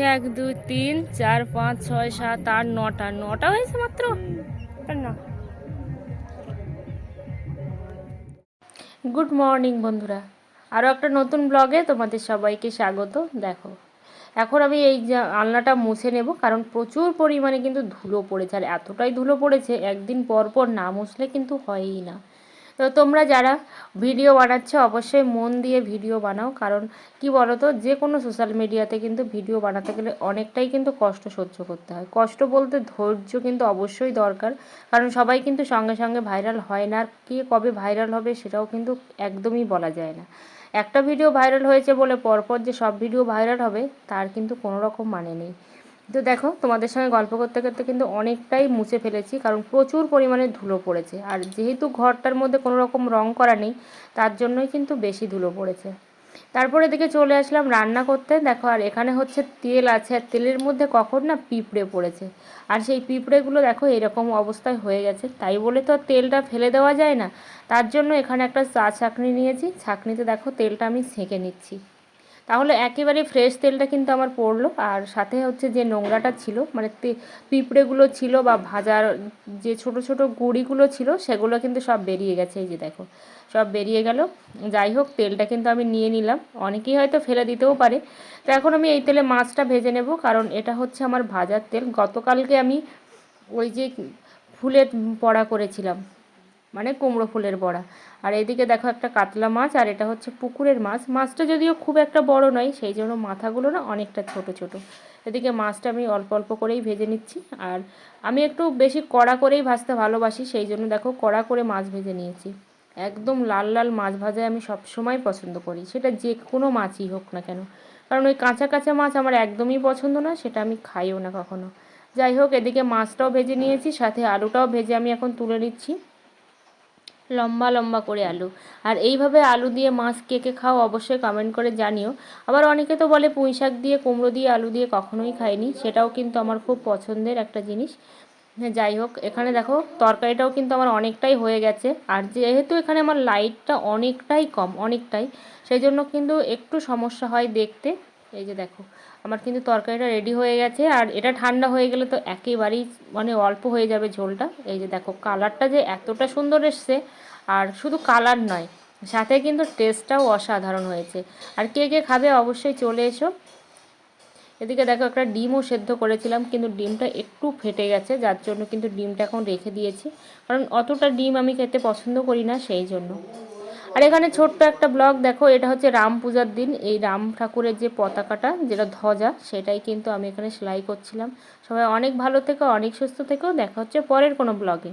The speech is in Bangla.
এক, দুই, তিন, চার, পাঁচ, ছয়, সাত, আট, নটা। নটা হয়েছে মাত্র? না। গুড মর্নিং বন্ধুরা। আরও একটা নতুন ব্লগে তোমাদের সবাইকে স্বাগত। দেখো, এখন আমি এই আলনাটা মুছে নেব, কারণ প্রচুর পরিমাণে কিন্তু ধুলো পড়েছে, আর এতটাই ধুলো পড়েছে, একদিন পর পর না মুছলে কিন্তু হয়ই না। তো তোমরা যারা ভিডিও বানাচ্ছ, অবশ্যই মন দিয়ে ভিডিও বানাও। কারণ কি বলো তো যে কোনো সোশ্যাল মিডিয়াতে কিন্তু ভিডিও বানাতে গেলে অনেকটাই কিন্তু কষ্ট সহ্য করতে হয়। কষ্ট বলতে ধৈর্য কিন্তু অবশ্যই দরকার। কারণ সবাই কিন্তু সঙ্গে সঙ্গে ভাইরাল হয় না। কে কবে ভাইরাল হবে সেটাও কিন্তু একদমই বলা যায় না। একটা ভিডিও ভাইরাল হয়েছে বলে পরপর যে সব ভিডিও ভাইরাল হবে, তার কিন্তু কোনো রকম মানে নেই। তো দেখো, তোমাদের সঙ্গে গল্প করতে করতে কিন্তু অনেকটাই মুছে ফেলেছি, কারণ প্রচুর পরিমাণে ধুলো পড়েছে। আর যেহেতু ঘরটার মধ্যে কোনো রকম রং করা নেই, তার জন্যই কিন্তু বেশি ধুলো পড়েছে। তারপরে এদিকে চলে আসলাম রান্না করতে। দেখো, আর এখানে হচ্ছে তেল আছে, আর তেলের মধ্যে কখন না পিঁপড়ে পড়েছে। আর সেই পিঁপড়েগুলো দেখো, এরকম অবস্থায় হয়ে গেছে। তাই বলে তো তেলটা ফেলে দেওয়া যায় না। তার জন্য এখানে একটা চা ছাঁকনি নিয়েছি। ছাঁকনিতে দেখো তেলটা আমি ছেঁকে নিচ্ছি। তাহলে একেবারে ফ্রেশ তেলটা কিন্তু আমার পড়ল। আর সাথে হচ্ছে যে নোংরাটা ছিল মানে পিঁপড়েগুলো ছিল বা ভাজার যে ছোট ছোট গুঁড়িগুলো ছিল, সেগুলো কিন্তু সব বেরিয়ে গেছে, এই যে দেখো। সব বেরিয়ে গেল। যাই হোক, তেলটা কিন্তু আমি নিয়ে নিলাম। অনেকেই হয়তো ফেলে দিতেও পারে। তো এখন আমি এই তেলে মাছটা ভেজে নেব, কারণ এটা হচ্ছে আমার ভাজার তেল। গতকালকে আমি ওই যে ফুলের পড়া করেছিলাম। মানে কুমড়ো ফুলের বড়া। আর এদিকে দেখো একটা কাতলা মাছ, আর এটা হচ্ছে পুকুরের মাছ। মাছটা যদিও খুব একটা বড় নয়, সেই জন্য মাথাগুলো না অনেকটা ছোট ছোট। এদিকে মাছটা আমি অল্প অল্প করেই ভেজে নিচ্ছি। আর আমি একটু বেশি কড়া করেই ভাজতে ভালোবাসি, সেই জন্য দেখো কড়া করে মাছ ভেজে নিয়েছি। একদম লাল লাল মাছ ভাজা আমি সবসময় পছন্দ করি। সেটা যে কোনো মাছই হোক না কেন। কারণ ওই কাঁচা কাঁচা মাছ আমার একদমই পছন্দ না, সেটা আমি খাইও না কখনো। যাই হোক, এদিকে মাছটাও ভেজে নিয়েছি, সাথে আলুটাও ভেজে আমি এখন তুলে নিচ্ছি। লম্বা লম্বা করে আলু। আর এইভাবে আলু দিয়ে মাছ কে কে খাও অবশ্যই কমেন্ট করে জানিও। আবার অনেকে তো বলে পুঁই শাক দিয়ে, কুমড়ো দিয়ে, আলু দিয়ে কখনোই খাইনি। সেটাও কিন্তু আমার খুব পছন্দের একটা জিনিস। যাই হোক, এখানে দেখো তরকারিটাও কিন্তু আমার অনেকটাই হয়ে গেছে। আর যেহেতু এখানে আমার লাইটটা অনেকটাই কম, অনেকটাই সেই জন্য কিন্তু একটু সমস্যা হয় দেখতে। এই যে দেখো, আমার কিন্তু তরকারিটা রেডি হয়ে গেছে আর এটা ঠান্ডা হয়ে গেলে তো একেবারেই মানে অল্প হয়ে যাবে ঝোলটা। এই যে দেখো কালারটা যে এতটা সুন্দর এসছে আর শুধু কালার নয়, সাথে কিন্তু টেস্টটাও অসাধারণ হয়েছে। আর কে কে খাবে অবশ্যই চলে এসো। এদিকে দেখো, একটা ডিমও সেদ্ধ করেছিলাম, কিন্তু ডিমটা একটু ফেটে গেছে, যার জন্য কিন্তু ডিমটা এখন রেখে দিয়েছি। কারণ অতটা ডিম আমি খেতে পছন্দ করি না, সেই জন্য। আর এখানে ছোট্ট একটা ব্লগ, দেখো, এটা হচ্ছে রাম পূজার দিন। এই রাম ঠাকুরের যে পতাকাটা, যেটা ধ্বজা, সেটাই কিন্তু আমি এখানে সেলাই করছিলাম। সবাই অনেক ভালো থেকো, অনেক সুস্থ থেকো। দেখা হচ্ছে পরের কোনো ব্লগে।